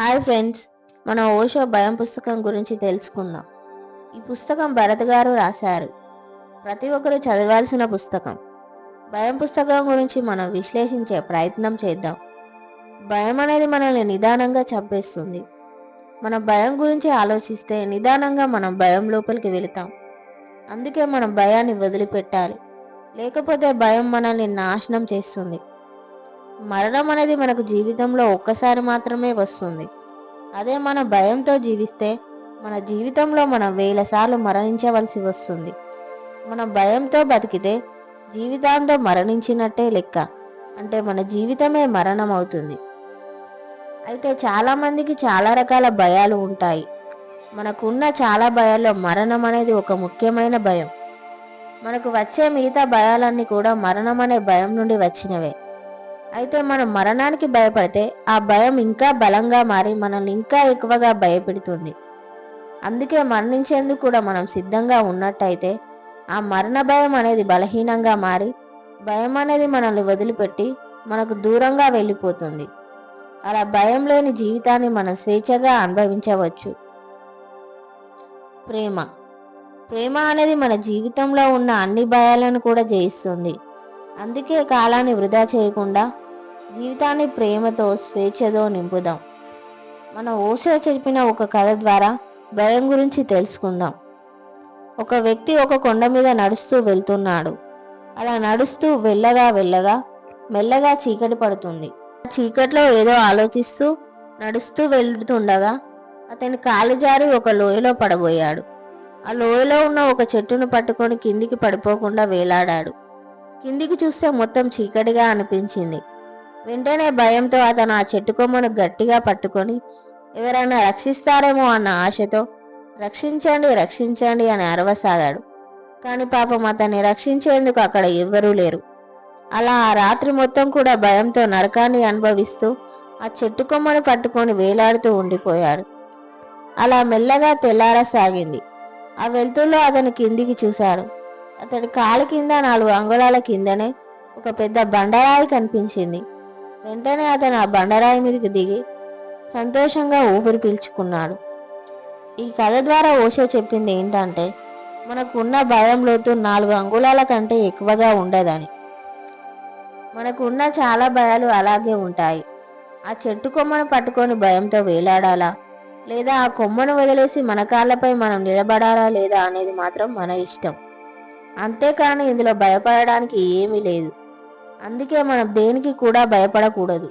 Hi friends మన ఓషో భయం పుస్తకం గురించి తెలుసుకుందాం. ఈ పుస్తకం భరత్ గారు రాశారు. ప్రతి ఒక్కరూ చదవాల్సిన పుస్తకం. భయం పుస్తకం గురించి మనం విశ్లేషించే ప్రయత్నం చేద్దాం. భయం అనేది మనల్ని నిదానంగా చంపేస్తుంది. మన భయం గురించి ఆలోచిస్తే నిదానంగా మనం భయం లోపలికి వెళతాం. అందుకే మనం భయాన్ని వదిలిపెట్టాలి. లేకపోతే భయం మనల్ని నాశనం చేస్తుంది. మరణం అనేది మనకు జీవితంలో ఒక్కసారి మాత్రమే వస్తుంది. అదే మన భయంతో జీవిస్తే మన జీవితంలో మనం వేల సార్లు మరణించవలసి వస్తుంది. మన భయంతో బతికితే జీవితాంతో మరణించినట్టే లెక్క. అంటే మన జీవితమే మరణం అవుతుంది అయితే చాలామందికి చాలా రకాల భయాలు ఉంటాయి. మనకున్న చాలా భయాల్లో మరణం అనేది ఒక ముఖ్యమైన భయం. మనకు వచ్చే మిగతా భయాలన్నీ కూడా మరణం అనే భయం నుండి వచ్చినవే. అయితే మనం మరణానికి భయపడితే ఆ భయం ఇంకా బలంగా మారి మనల్ని ఇంకా ఎక్కువగా భయపెడుతుంది. అందుకే మరణించేందుకు కూడా మనం సిద్ధంగా ఉన్నట్టయితే ఆ మరణ భయం అనేది బలహీనంగా మారి భయం అనేది మనల్ని వదిలిపెట్టి మనకు దూరంగా వెళ్ళిపోతుంది. అలా భయం లేని జీవితాన్ని మనం స్వేచ్ఛగా అనుభవించవచ్చు. ప్రేమ. ప్రేమ అనేది మన జీవితంలో ఉన్న అన్ని భయాలను కూడా జయిస్తుంది. అందుకే కాలాన్ని వృధా చేయకుండా జీవితాన్ని ప్రేమతో స్వేచ్ఛతో నింపుదాం. మన ఓషో చెప్పిన ఒక కథ ద్వారా భయం గురించి తెలుసుకుందాం. ఒక వ్యక్తి ఒక కొండ మీద నడుస్తూ వెళ్తున్నాడు. అలా నడుస్తూ వెళ్ళగా వెళ్ళగా మెల్లగా చీకటి పడుతుంది. చీకట్లో ఏదో ఆలోచిస్తూ నడుస్తూ వెళ్తుండగా అతని కాలు జారి ఒక లోయలో పడబోయాడు. ఆ లోయలో ఉన్న ఒక చెట్టును పట్టుకొని కిందికి పడిపోకుండా వేలాడాడు. కిందికి చూస్తే మొత్తం చీకటిగా అనిపించింది. వెంటనే భయంతో అతను ఆ చెట్టు కొమ్మను గట్టిగా పట్టుకొని ఎవరైనా రక్షిస్తారేమో అన్న ఆశతో రక్షించండి రక్షించండి అని అరవసాగాడు. కానీ పాపం అతన్ని రక్షించేందుకు అక్కడ ఎవ్వరూ లేరు. అలా ఆ రాత్రి మొత్తం కూడా భయంతో నరకాన్ని అనుభవిస్తూ ఆ చెట్టు కొమ్మను పట్టుకొని వేలాడుతూ ఉండిపోయాడు. అలా మెల్లగా తెల్లారసాగింది. ఆ వెలుతుల్లో అతను కిందికి చూశాడు. అతడి కాలు కింద నాలుగు అంగుళాల కిందనే ఒక పెద్ద బండరాయి కనిపించింది. వెంటనే అతను ఆ బండరాయి మీదకి దిగి సంతోషంగా ఊపిరి పీల్చుకున్నాడు. ఈ కథ ద్వారా ఓషో చెప్పింది ఏంటంటే మనకున్న భయం లోతు నాలుగు అంగుళాల కంటే ఎక్కువగా ఉండదని. మనకున్న చాలా భయాలు అలాగే ఉంటాయి. ఆ చెట్టు కొమ్మను పట్టుకొని భయంతో వేలాడాలా? లేదా ఆ కొమ్మను వదిలేసి మన కాళ్ళపై మనం నిలబడాలా లేదా అనేది మాత్రం మన ఇష్టం. అంతేకాని ఇందులో భయపడడానికి ఏమీ లేదు. అందుకే మనం దేనికి కూడా భయపడకూడదు.